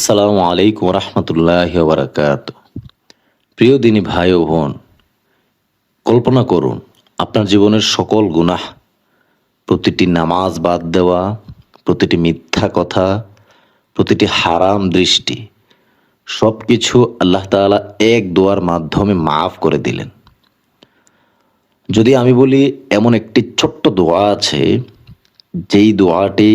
আসসালামু আলাইকুম রহমতুল্লাহ বারাকাত প্রিয় দিনী ভাই ও বোন, কল্পনা করুন, আপনার জীবনের সকল গুনাহ, প্রতিটি নামাজ বাদ দেওয়া, প্রতিটি মিথ্যা কথা, প্রতিটি হারাম দৃষ্টি সব কিছু আল্লাহ তাআলা এক দোয়ার মাধ্যমে মাফ করে দিলেন। যদি আমি বলি, এমন একটি ছোট্ট দোয়া আছে, যেই দোয়াটি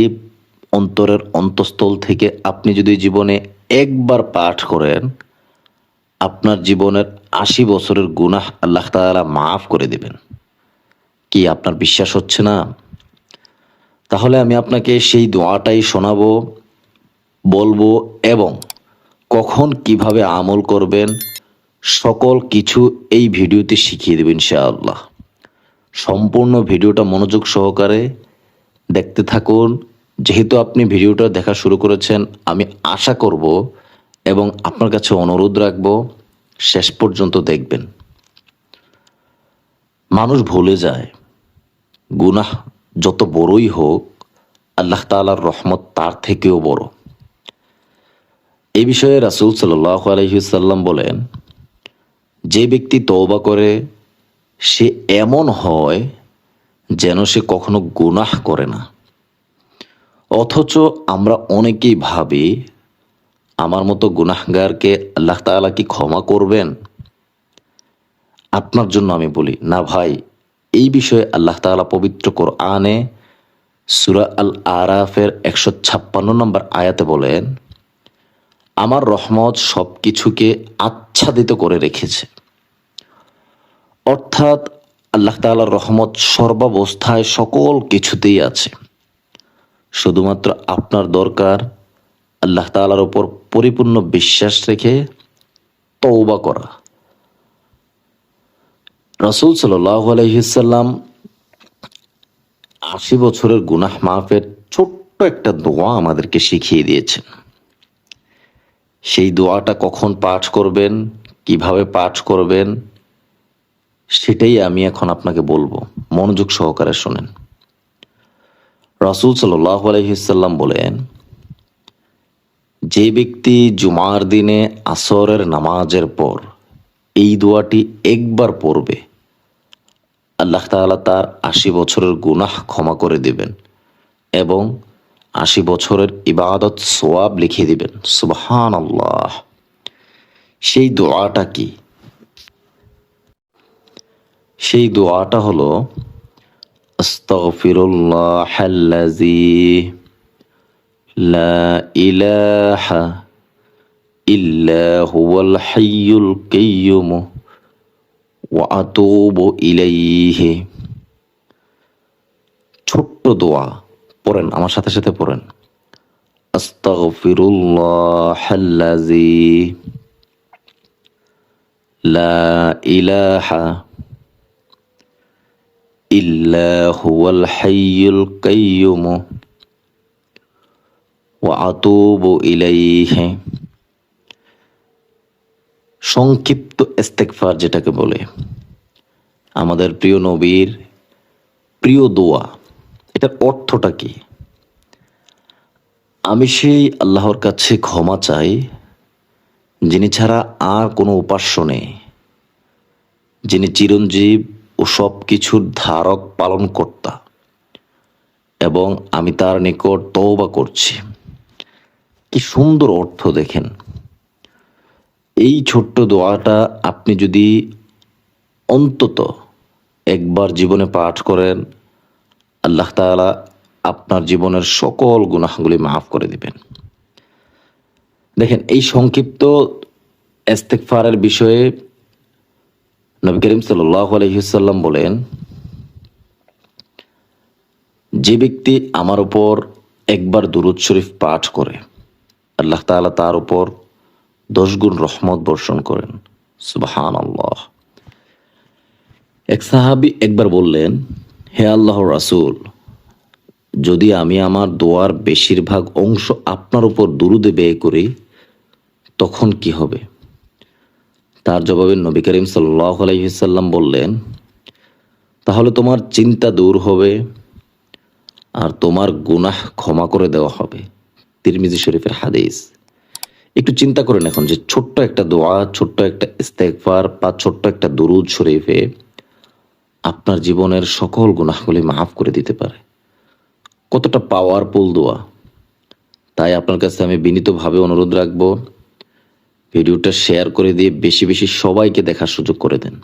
অন্তরের অন্তঃস্থল থেকে আপনি যদি জীবনে একবার পাঠ করেন, আপনার জীবনের আশি বছরের গুনাহ আল্লাহ তাআলা মাফ করে দেবেন। কি আপনার বিশ্বাস হচ্ছে না? তাহলে আমি আপনাকে সেই দোয়াটাই শোনাবো, বলব এবং কখন কীভাবে আমল করবেন, সকল কিছু এই ভিডিওতে শিখিয়ে দেবেন ইনশাআল্লাহ। সম্পূর্ণ ভিডিওটা মনোযোগ সহকারে দেখতে থাকুন যেহেতু আপনি ভিডিওটা দেখা শুরু করেছেন, আমি আশা করব এবং আপনার কাছে অনুরোধ রাখব, শেষ পর্যন্ত দেখবেন। মানুষ ভুলে যায়, গুনাহ যত বড়ই হোক, আল্লাহ তাআলার রহমত তার থেকেও বড়। এই বিষয়ে রাসূল সাল্লাহ বলেন, যে ব্যক্তি তওবা করে, সে এমন হয় যেন সে কখনো গুনাহ করে না। অথচ আমরা অনেকেই ভাবি, আমার মতো গুনাহগারকে আল্লাহ তাআলা কি ক্ষমা করবেন? আপনার জন্য আমি বলি, না ভাই, এই বিষয়ে আল্লাহ তাআলা পবিত্র কর আনে সুরা আল আরাফের একশো ছাপ্পান্ন নম্বর আয়াতে বলেন, আমার রহমত সব কিছুকে আচ্ছাদিত করে রেখেছে। অর্থাৎ আল্লাহ তাআলার রহমত সর্বাবস্থায় সকল কিছুতেই আছে। শুধুমাত্র আপনার দরকার আল্লাহ তাআলার উপর পরিপূর্ণ বিশ্বাস রেখে তওবা করা। রসুল আলহিসাল্লাম আশি বছরের গুনাহ মাফের ছোট্ট একটা দোয়া আমাদেরকে শিখিয়ে দিয়েছেন। সেই দোয়াটা কখন পাঠ করবেন, কীভাবে পাঠ করবেন, সেটাই আমি এখন আপনাকে বলব। মনোযোগ সহকারে শোনেন। রাসুল আলহিসাল্লাম বলেন, যে ব্যক্তি জুমার দিনে আসরের নামাজের পর এই দোয়াটি একবার পড়বে, আল্লাহ তাআলা তার আশি বছরের গুনাহ ক্ষমা করে দিবেন এবং আশি বছরের ইবাদত সোয়াব লিখে দিবেন। সুবহান আল্লাহ সেই দোয়াটা কি? সেই দোয়াটা হলো আস্তাগফিরুল্লাহ আল্লাযী লা ইলাহা ইল্লা হুয়াল হাইয়ুল কাইয়্যুম ওয়া আতুবু ইলাইহি ছোট্ট দোয়া পড়েন আমার সাথে সাথে পড়েন আস্তাগফিরুল্লাহ আল্লাযী লা ইলাহা সংক্ষিপ্ত ইস্তেগফার যেটাকে বলে। আমাদের প্রিয় নবীর প্রিয় দোয়া। এটার অর্থটা কি? আমি সেই আল্লাহর কাছে ক্ষমা চাই, যিনি ছাড়া আর কোনো উপাস্য নেই, যিনি চিরঞ্জীব সব কিছুর ধারক পালন কর্তা এবং আমি তার নিকট তওবা করছি। কি সুন্দর অর্থ দেখেন। এই ছোট্ট দোয়াটা আপনি যদি অন্তত একবার জীবনে পাঠ করেন, আল্লাহ তাআলা আপনার জীবনের সকল গুনাহগুলি মাফ করে দিবেন। দেখেন, এই সংক্ষিপ্ত এস্তেকফারের বিষয়ে নবী করিম সাল্লাল্লাহু আলাইহি সাল্লাম বলেন, যে ব্যক্তি আমার উপর একবার দুরুদ শরীফ পাঠ করে, আল্লাহ তাআলা তার উপর দশ গুণ রহমত বর্ষণ করেন। সুবহান আল্লাহ এক সাহাবি একবার বললেন, হে আল্লাহ রাসূল, যদি আমি আমার দোয়ার বেশিরভাগ অংশ আপনার উপর দুরুদে ব্যয় করি, তখন কি হবে? তার জবাবে নবী করিম সাল্লাহ বললেন, তাহলে তোমার চিন্তা দূর হবে আর তোমার গুনাহ ক্ষমা করে দেওয়া হবে। তিরমিজি শরীফের হাদিস। একটু চিন্তা করেন এখন যে ছোট্ট একটা দোয়া, ছোট্ট একটা ইস্তেকফার বা ছোট্ট একটা দরুদ শরীফে আপনার জীবনের সকল গুনাহগুলি মাফ করে দিতে পারে। কতটা পাওয়ারফুল দোয়া। তাই আপনার কাছে আমি বিনীতভাবে অনুরোধ রাখব ভিডিওটা শেয়ার করে দিয়ে বেশি বেশি সবাইকে দেখার সুযোগ করে দেন।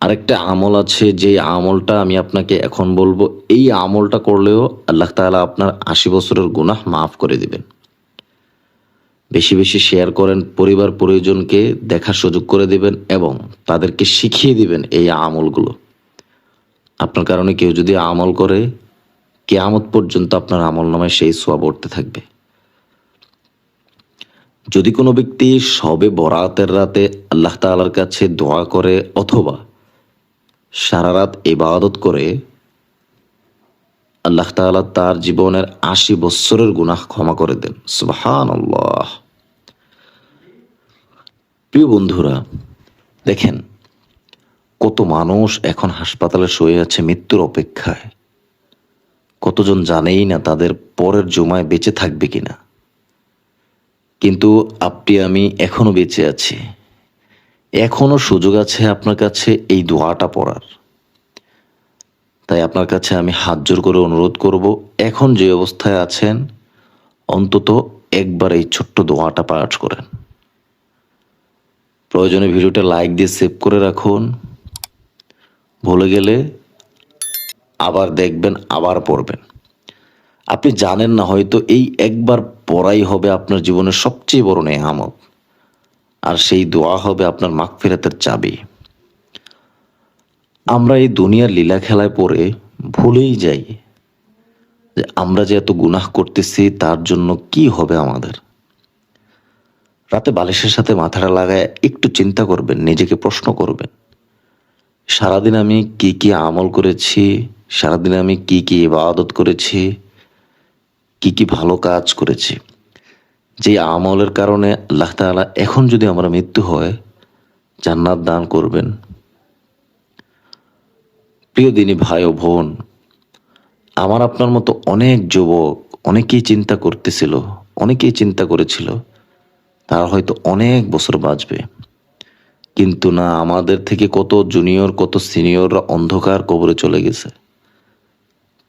আরেকটা আমল আছে, যে আমলটা আমি আপনাকে এখন বলব, এই আমলটা করলেও আল্লাহ তাআলা আপনার আশি বছরের গুনাহ মাফ করে দিবেন। বেশি বেশি শেয়ার করেন পরিবার পরিজনকে দেখার সুযোগ করে দিবেন এবং তাদেরকে শিখিয়ে দিবেন এই আমলগুলো। আপনার কারণে কেউ যদি আমল করে, কেয়ামত পর্যন্ত আপনার আমল নামায় সেই সোয়া উঠতে থাকবে। যদি কোনো ব্যক্তি সবে বরাতের রাতে আল্লাহ তাআলার কাছে দোয়া করে অথবা সারা রাত ইবাদত করে, আল্লাহ তাআলা তার জীবনের আশি বৎসরের গুনাহ ক্ষমা করে দেন। সুবহান আল্লাহ প্রিয় বন্ধুরা, দেখেন, কত মানুষ এখন হাসপাতালে শুয়ে আছে মৃত্যুর অপেক্ষায়। কতজন জানেই না তাদের পরের জমায় বেঁচে থাকবে কিনা। কিন্তু আপনি, আমি এখনও বেঁচে আছি। এখনও সুযোগ আছে আপনার কাছে এই দোয়াটা পড়ার। তাই আপনার কাছে আমি হাত জোর করে অনুরোধ করব, এখন যে অবস্থায় আছেন, অন্তত একবার এই ছোট্ট দোয়াটা পাঠ করেন। প্রয়োজনে ভিডিওটা লাইক দিয়ে সেভ করে রাখুন। ভুলে গেলে আবার দেখবেন, আবার পড়বেন। আপনি জানেন না হয়তো এই একবার পড়াই হবে আপনার জীবনের সবচেয়ে বড় নেহামত আর সেই দোয়া হবে আপনার মাগফিরাতের চাবি। আমরা এই দুনিয়ার লীলা খেলায় পড়ে ভুলেই যাই যে আমরা যে এত গুনাহ করতেছি, তার জন্য কি হবে আমাদের? রাতে বালিশের সাথে মাথাটা লাগায় একটু চিন্তা করবেন, নিজেকে প্রশ্ন করবেন। সারাদিন আমি কি কি আমল করেছি? সারাদিন আমি কি কি ইবাদত করেছি? কি কি ভালো কাজ করেছি? যে আমলের কারণে আল্লাহ তাআলা এখন যদি আমার মৃত্যু হয়, জান্নাত দান করবেন। প্রিয় দিনী ভাই ও বোন, আমার আপনার মতো অনেক যুবক অনেকেই চিন্তা করতেছিল, অনেকেই চিন্তা করেছিল, তারা হয়তো অনেক বছর বাঁচবে। কিন্তু না, আমাদের থেকে কত জুনিয়র কত সিনিয়ররা অন্ধকার কবরে চলে গেছে।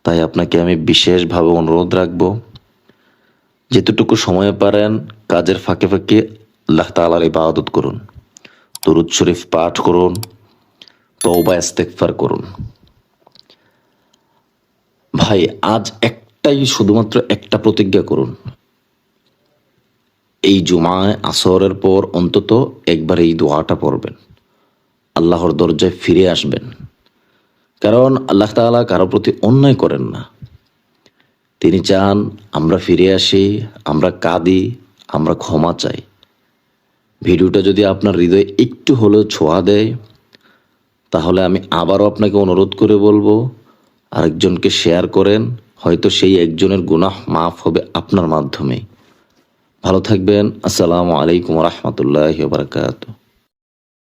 তাই আপনাকে আমি বিশেষভাবে অনুরোধ রাখব যেতটুকু সময় পারেন কাজের ফাঁকে ফাঁকে আল্লাহ তাআলার ইবাদত করুন, দরুদ শরীফ পাঠ করুন, তওবা ইস্তেগফার করুন। ভাই, আজ একটাই শুধুমাত্র একটা প্রতিজ্ঞা করুন। এই জুমায় আসরের পর অন্তত একবার এই দোয়াটা পড়বেন। আল্লাহর দরজায় ফিরে আসবেন। কারণ আল্লাহ তাআলা কারও প্রতি অন্যায় করেন না। তিনি চান আমরা ফিরে আসি, আমরা কাঁদি, আমরা ক্ষমা চাই। ভিডিওটা যদি আপনার হৃদয়ে একটু হলেও ছোঁয়া দেয়, তাহলে আমি আবারও আপনাকে অনুরোধ করে বলব, আরেকজনকে শেয়ার করেন, হয়তো সেই একজনের গুনাহ মাফ হবে আপনার মাধ্যমে। ভালো থাকবেন, আসসালামু আলাইকুম রহমতুল্লাহ বারকাতুহ।